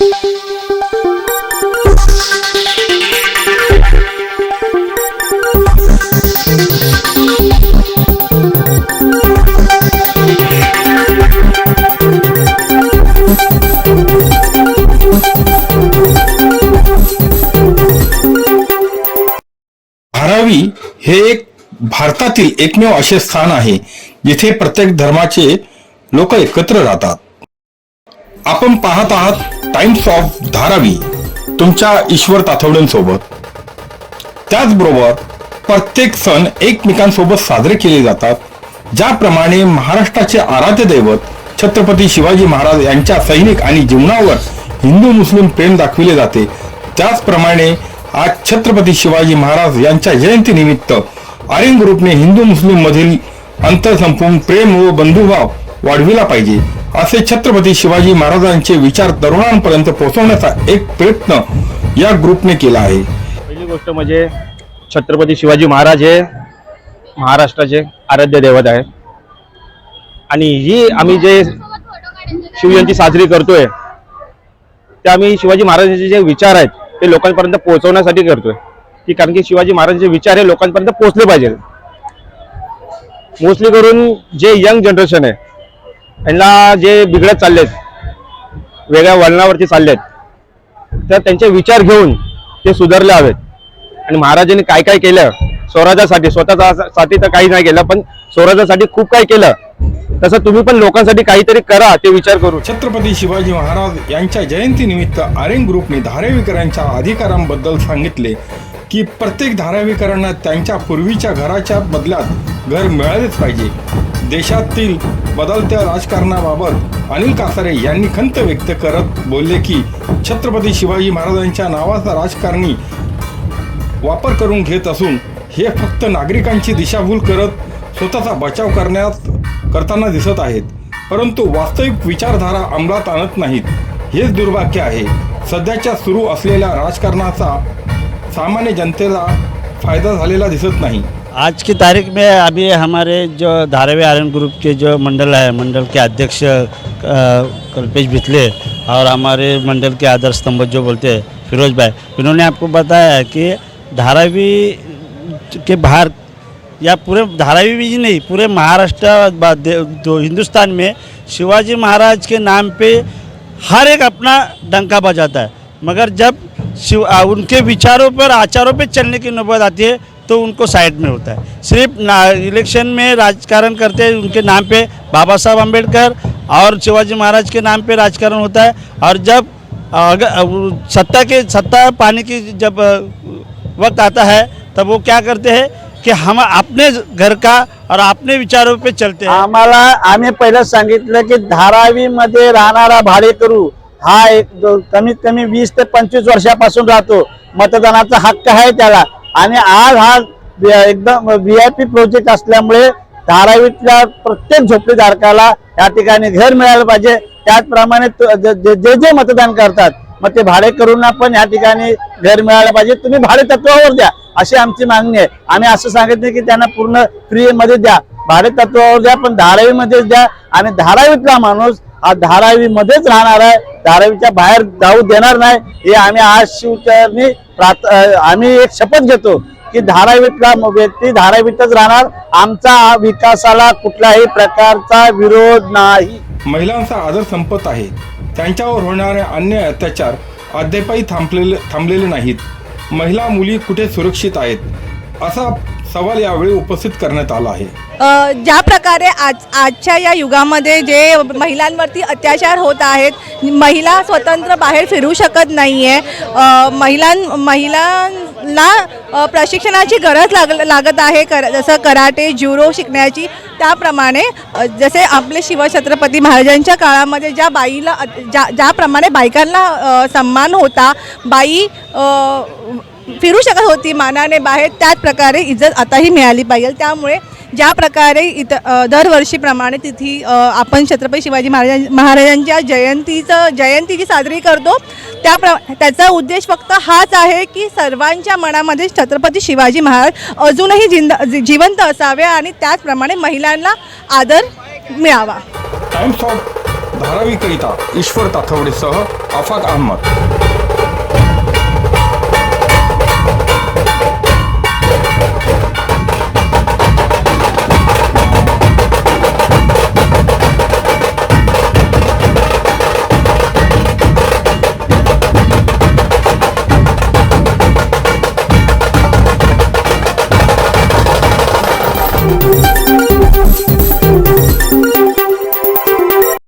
धारावी हे एक भारतातील एकमेव असे स्थान आहे जिथे प्रत्येक धर्माचे लोक एकत्र राहतात. आपण पाहत आहात टाइम्स ऑफ धारावी तुमच्या ईश्वर ताथवडेंसोबत त्याचबरोबर प्रत्येक सण एकमेकांसोबत साजरे केले जातात ज्याप्रमाणे महाराष्ट्राचे आराध्य दैवत छत्रपती शिवाजी महाराज यांच्या सैनिक आणि जीवनावर हिंदू मुस्लिम प्रेम दाखविले जाते. त्याचप्रमाणे आज छत्रपती शिवाजी महाराज यांच्या जयंतीनिमित्त आर्यन ग्रुपने हिंदू मुस्लिम मधील अंतर संपून प्रेम व बंधुभाव वाढविला पाहिजे. असे छत्रपती शिवाजी महाराजांचे विचार तरुणांपर्यंत पोहोचवण्याचा एक प्रयत्न या ग्रुपने केला आहे. पहिली गोष्ट म्हणजे छत्रपती शिवाजी महाराज हे महाराष्ट्राचे आराध्य दैवत आहे आणि ही आम्ही जे शिवजयंती साजरी करतोय ते आम्ही शिवाजी महाराजांचे जे विचार आहेत ते लोकांपर्यंत पोहोचवण्यासाठी करतोय. की कारण की शिवाजी महाराजांचे विचार हे लोकांपर्यंत पोहोचले पाहिजे मोस्टली करून जे यंग जनरेशन आहे यांना जे बिघडत चाललेत वेगळ्या वळणावरती चाललेत तर त्यांचे विचार घेऊन ते सुधारले हवेत. आणि महाराजांनी काय काय केलं? स्वराज्यासाठी स्वतःसाठी तर काही नाही केलं पण स्वराज्यासाठी खूप काय केलं. तसं तुम्ही पण लोकांसाठी काहीतरी करा ते विचार करू. छत्रपती शिवाजी महाराज यांच्या जयंतीनिमित्त आर्यन ग्रुपने धारावीकरांच्या अधिकारांबद्दल सांगितले की प्रत्येक धारावीकरांना त्यांच्या पूर्वीच्या घराच्या बदल्यात घर मिळालेच पाहिजे. देशातील बदलत्या राजकारणाबाबत अनिल कासारे यांनी खंत व्यक्त करत बोलले की छत्रपती शिवाजी महाराजांच्या नावाचा राजकारणी वापर करून घेत असून हे फक्त नागरिकांची दिशाभूल करत स्वतःचा बचाव करण्यात करताना दिसत आहेत. परंतु वास्तविक विचारधारा अंमलात आणत नाहीत. हेच दुर्भाग्य आहे. सध्याच्या सुरू असलेल्या राजकारणाचा सामान्य जनतेला फायदा झालेला दिसत नाही. आज की तारीख में अभी हमारे जो धारावी आर्यन ग्रुप के जो मंडल है मंडल के अध्यक्ष कल्पेश भितले और हमारे मंडल के आदर्श स्तंभ जो बोलते हैं फिरोज भाई इन्होंने आपको बताया कि धारावी के बाहर या पूरे धारावी भी नहीं पूरे महाराष्ट्र हिंदुस्तान में शिवाजी महाराज के नाम पे हर एक अपना डंका बजाता है। मगर जब शिव उनके विचारों पर आचारों पर चलने की नौबत आती है तो उनको साइड में होता है। सिर्फ़ इलेक्शन में राजकारण करते हैं, उनके नाम पे बाबा साहब अंबेडकर और शिवाजी महाराज के नाम पे राजकारण होता है। और जब अगर सत्ता के, सत्ता पाने की जब वक्त आता है, तब वो क्या करते हैं कि हम अपने घर का और अपने विचारों पे चलते हैं। आम्हाला, आम्ही पहिलं सांगितलं की धारावी मध्ये राहणारा भाडेकरू हा एक कमीत कमी वीस ते पंचवीस वर्षापासून राहतो. मतदानाचा हक्क आहे त्याला. आणि आज हा एकदम व्ही आय पी प्रोजेक्ट असल्यामुळे धारावीतल्या प्रत्येक झोपडीधारकाला या ठिकाणी घर मिळालं पाहिजे. त्याचप्रमाणे जे जे- जे मतदान करतात मग ते भाडेकरूंना पण या ठिकाणी घर मिळालं पाहिजे. तुम्ही भाडे तत्वावर द्या अशी आमची मागणी आहे. आम्ही असं सांगितलं की त्यांना पूर्ण फ्रीमध्ये द्या. भाडे तत्वावर द्या पण धारावीमध्येच द्या. आणि धारावीतला माणूस हा धारावीमध्येच राहणार आहे. धारावीच्या बाहेर जाऊ देणार नाही. हे आम्ही आज शिवचरणी आम्ही एक शपथ घेतो की धारावीतला व्यक्ती धारावीतच राहणार. आमचा विकासाला कुठल्याही प्रकारचा विरोध नाही. महिलांचा आदर संपत आहे. त्यांच्यावर होणारे अन्याय अत्याचार अद्यापही थांबलेले थांबलेले नाहीत. महिला मुली कुठे सुरक्षित आहेत? असा सवाल यावेळी उपस्थित करण्यात आला आहे. ज्या प्रकारे आज आजच्या या युगामध्ये जे महिलांवरती अत्याचार होत आहेत महिला स्वतंत्र बाहेर फिरू शकत नाही आहे महिलां महिलांना प्रशिक्षणाची गरज लाग लागत आहे कर जसं कराटे ज्युरो शिकण्याची. त्याप्रमाणे जसे आपले शिवछत्रपती महाराजांच्या काळामध्ये ज्या बाईला ज्या ज्याप्रमाणे बायकांना सन्मान होता बाई फिरू शकत होती मानाने बाहेर त्याच प्रकारे इज्जत आताही मिळाली पाहिजे. त्यामुळे ज्या प्रकारे इत दरवर्षीप्रमाणे तिथी आपण छत्रपती शिवाजी महाराजां महाराजांच्या जयंतीचं जयंती जी साजरी करतो त्या प्र त्याचा उद्देश फक्त हाच आहे की सर्वांच्या मनामध्ये छत्रपती शिवाजी महाराज अजूनही जिंद जिवंत असावे आणि त्याचप्रमाणे महिलांना आदर मिळावा. टाइम्स ऑफ धारावीकरिता ईश्वर ताथवडेसह आफाक अहमद.